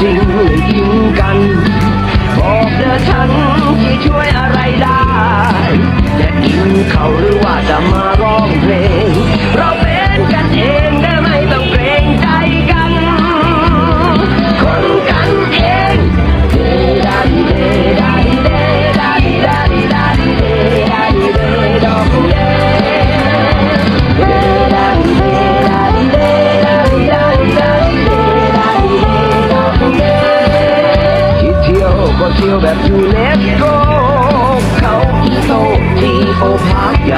จริงหรือยิงกัน บอกเธอฉันที่ช่วยอะไรได้จะกินเขาหรือว่าจะมาร้องเพลง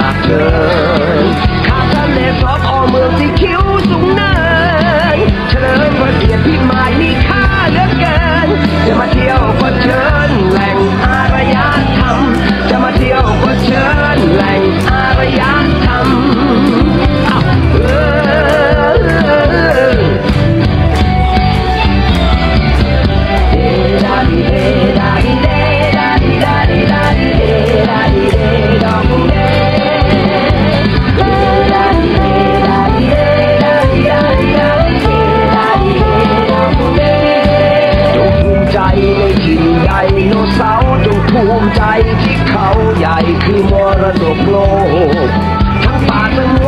doctor Don't bother.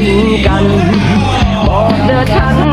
ทิ้งกัน บอกเด้อฉัน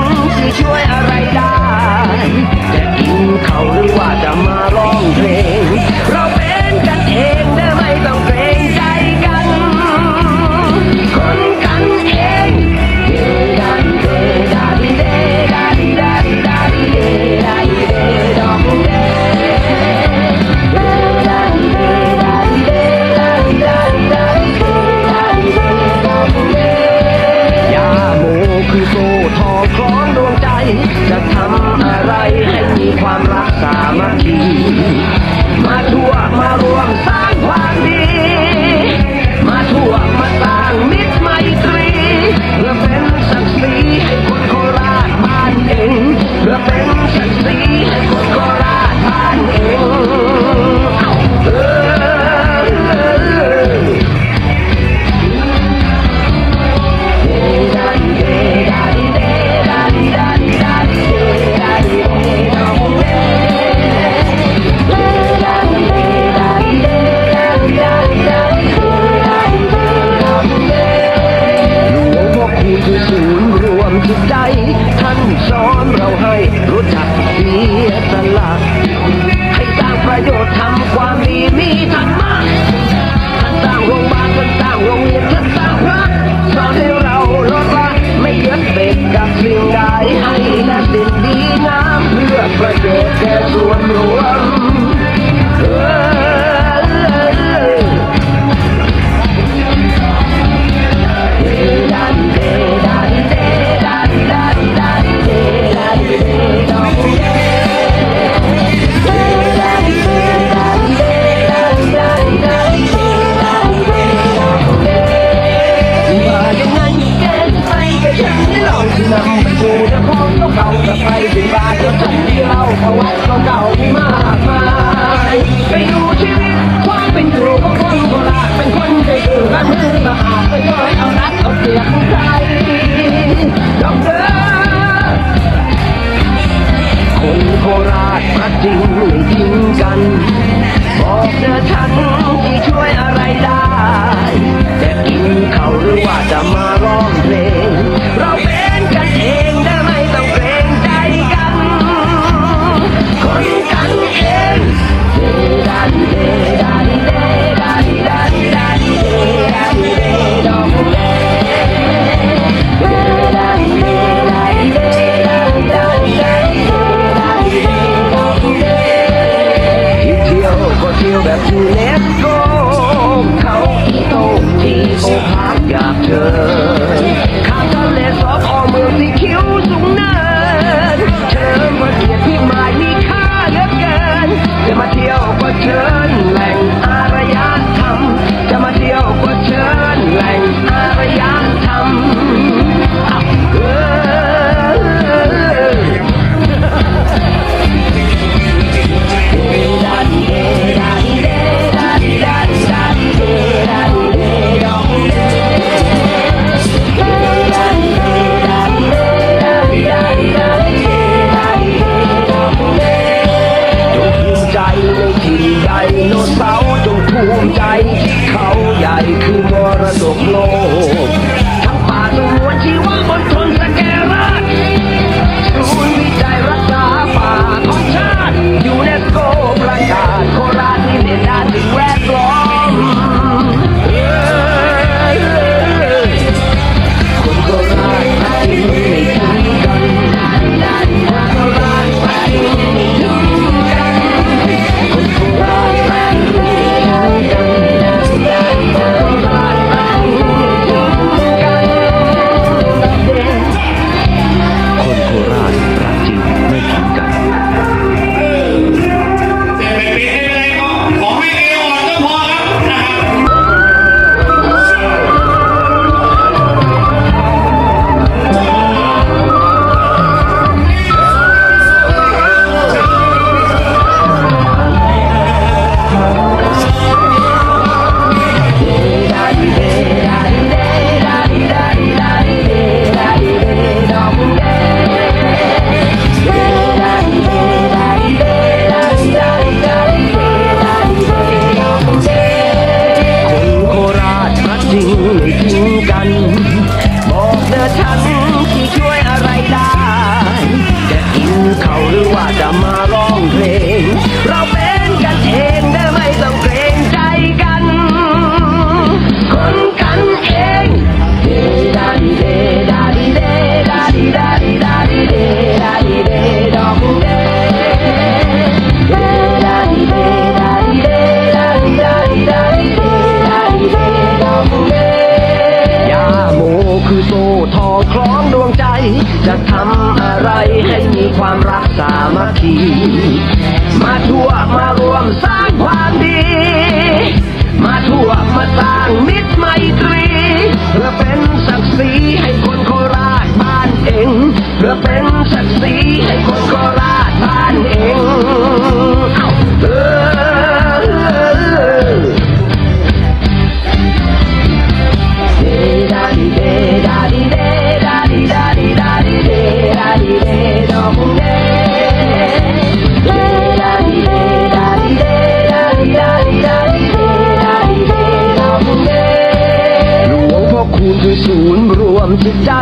สุดใจ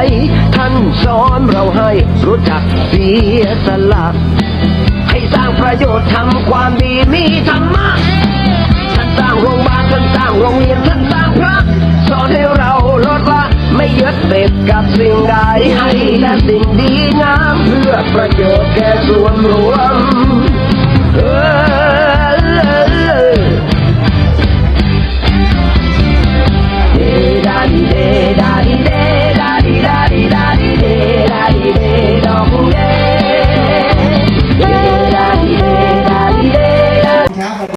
ท่านสอนเราให้รู้จักเสียสละให้สร้างประโยชน์ทำความดีมีธรรมะท่านสร้างโรงพยาบาลท่านสร้างโรงเรียนท่านสร้างพระ สอนให้เราลดละไม่ยึดติดกับสิ่งใดให้แต่สิ่งดีงามเพื่อประโยชน์แก่ส่วนรวม